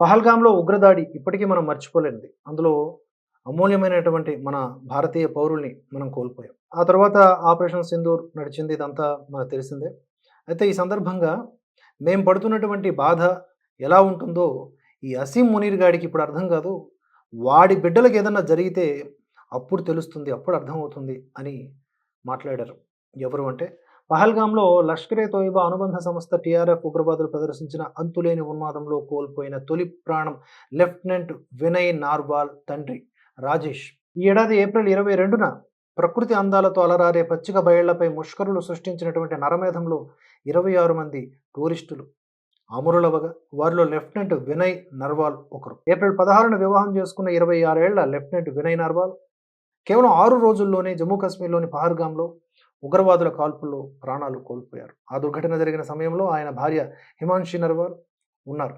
పహల్గామ్లో ఉగ్రదాడి ఇప్పటికీ మనం మర్చిపోలేనిది. అందులో అమూల్యమైనటువంటి మన భారతీయ పౌరుల్ని మనం కోల్పోయాం. ఆ తర్వాత ఆపరేషన్ సింధూర్ నడిచింది ఇదంతా మనకు తెలిసిందే. అయితే ఈ సందర్భంగా మేము పడుతున్నటువంటి బాధ ఎలా ఉంటుందో ఈ అసీం మునీర్ గాడికి ఇప్పుడు అర్థం కాదు. వాడి బిడ్డలకు ఏదన్నా జరిగితే అప్పుడు తెలుస్తుంది అప్పుడు అర్థమవుతుంది అని మాట్లాడారు. ఎవరు అంటే పహల్గాంలో లష్కరే తోయిబా అనుబంధ సంస్థ టీఆర్ఎఫ్ ఉగ్రవాదులు ప్రదర్శించిన అంతులేని ఉన్మాదంలో కోల్పోయిన తొలి ప్రాణం లెఫ్టినెంట్ వినయ్ నార్వాల్ తండ్రి రాజేష్. ఈ ఏడాది ఏప్రిల్ ఇరవై రెండున ప్రకృతి అందాలతో అలరారే పచ్చిక బయళ్ళపై ముష్కరులు సృష్టించినటువంటి నరమేధంలో ఇరవై ఆరు మంది టూరిస్టులు. అమరులవగా వారిలో లెఫ్టినెంట్ వినయ్ నర్వాల్ ఒకరు. ఏప్రిల్ పదహారున వివాహం చేసుకున్న ఇరవై ఆరేళ్ళ లెఫ్టినెంట్ వినయ్ నర్వాల్ కేవలం ఆరు రోజుల్లోనే జమ్మూ కాశ్మీర్లోని పహల్గాంలో ఉగ్రవాదుల కాల్పుల్లో ప్రాణాలు కోల్పోయారు. ఆ దుర్ఘటన జరిగిన సమయంలో ఆయన భార్య హిమాంషి నర్వాల్ ఉన్నారు.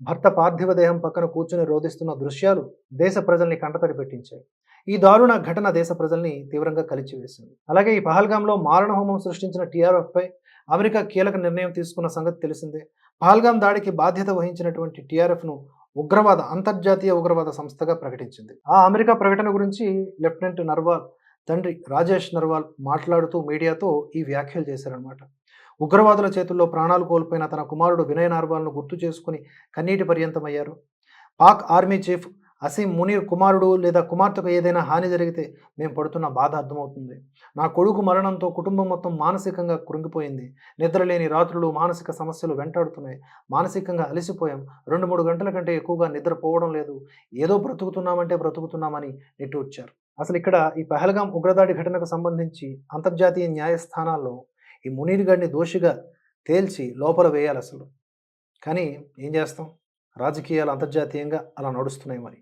భర్త పార్థివ దేహం పక్కన కూర్చుని రోధిస్తున్న దృశ్యాలు దేశ ప్రజల్ని కంటతడి పెట్టించాయి. ఈ దారుణ ఘటన దేశ ప్రజల్ని తీవ్రంగా కలిచివేసింది. అలాగే ఈ పహల్గాంలో మారణహోమం సృష్టించిన టీఆర్ఎఫ్పై అమెరికా కీలక నిర్ణయం తీసుకున్న సంగతి తెలిసిందే. పహల్గాం దాడికి బాధ్యత వహించినటువంటి టీఆర్ఎఫ్ను ఉగ్రవాద అంతర్జాతీయ ఉగ్రవాద సంస్థగా ప్రకటించింది. ఆ అమెరికా ప్రకటన గురించి లెఫ్టినెంట్ నర్వాల్ తండ్రి రాజేష్ నర్వాల్ మాట్లాడుతూ మీడియాతో ఈ వ్యాఖ్యలు చేశారనమాట ఉగ్రవాదుల చేతుల్లో ప్రాణాలు కోల్పోయిన తన కుమారుడు వినయ్ నర్వాల్ను గుర్తు చేసుకుని కన్నీటి పర్యంతమయ్యారు. పాక్ ఆర్మీ చీఫ్ అసీం మునీర్ కుమారుడు లేదా కుమార్తెకు ఏదైనా హాని జరిగితే మేము పడుతున్న బాధ అర్థమవుతుంది. నా కొడుకు మరణంతో కుటుంబం మొత్తం మానసికంగా కృంగిపోయింది. నిద్రలేని రాత్రులు మానసిక సమస్యలు వెంటాడుతున్నాయి. మానసికంగా అలసిపోయాం. రెండు మూడు గంటల కంటే ఎక్కువగా నిద్రపోవడం లేదు. ఏదో బ్రతుకుతున్నామంటే బ్రతుకుతున్నామని నిట్టూర్చారు. అసలు ఇక్కడ ఈ పహల్గాం ఉగ్రదాడి ఘటనకు సంబంధించి అంతర్జాతీయ న్యాయస్థానాల్లో ఈ మునీర్ గారిని దోషిగా తేల్చి లోపల వేయాలి అసలు. కానీ ఏం చేస్తాం? రాజకీయాలు అంతర్జాతీయంగా అలా నడుస్తున్నాయి మరి.